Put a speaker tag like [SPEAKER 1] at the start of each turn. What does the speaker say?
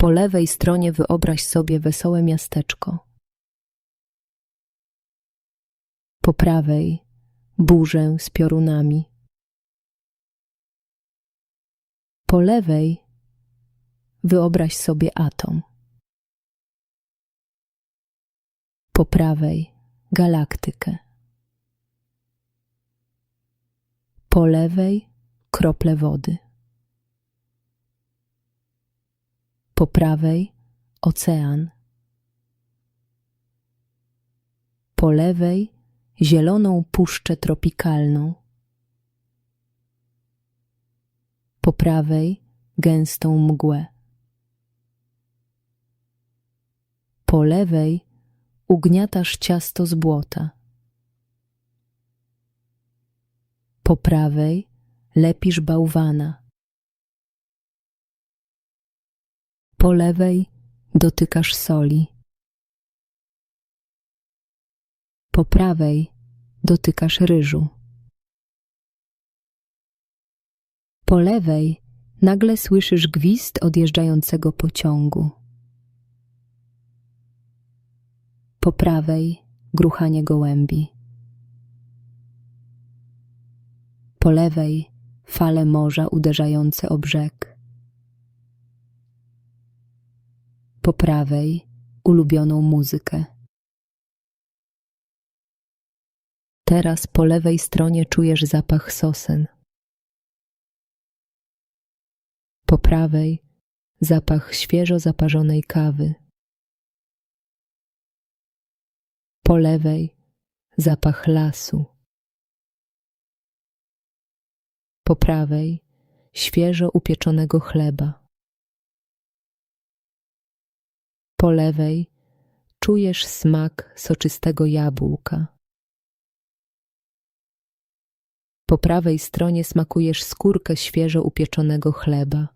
[SPEAKER 1] Po lewej stronie wyobraź sobie wesołe miasteczko. Po prawej burzę z piorunami. Po lewej wyobraź sobie atom. Po prawej galaktykę. Po lewej krople wody. Po prawej ocean. Po lewej zieloną puszczę tropikalną. Po prawej gęstą mgłę. Po lewej ugniatasz ciasto z błota. Po prawej lepisz bałwana. Po lewej dotykasz soli. Po prawej dotykasz ryżu. Po lewej nagle słyszysz gwizd odjeżdżającego pociągu. Po prawej gruchanie gołębi. Po lewej fale morza uderzające o brzeg. Po prawej ulubioną muzykę. Teraz po lewej stronie czujesz zapach sosen. Po prawej zapach świeżo zaparzonej kawy. Po lewej zapach lasu. Po prawej świeżo upieczonego chleba. Po lewej czujesz smak soczystego jabłka. Po prawej stronie smakujesz skórkę świeżo upieczonego chleba.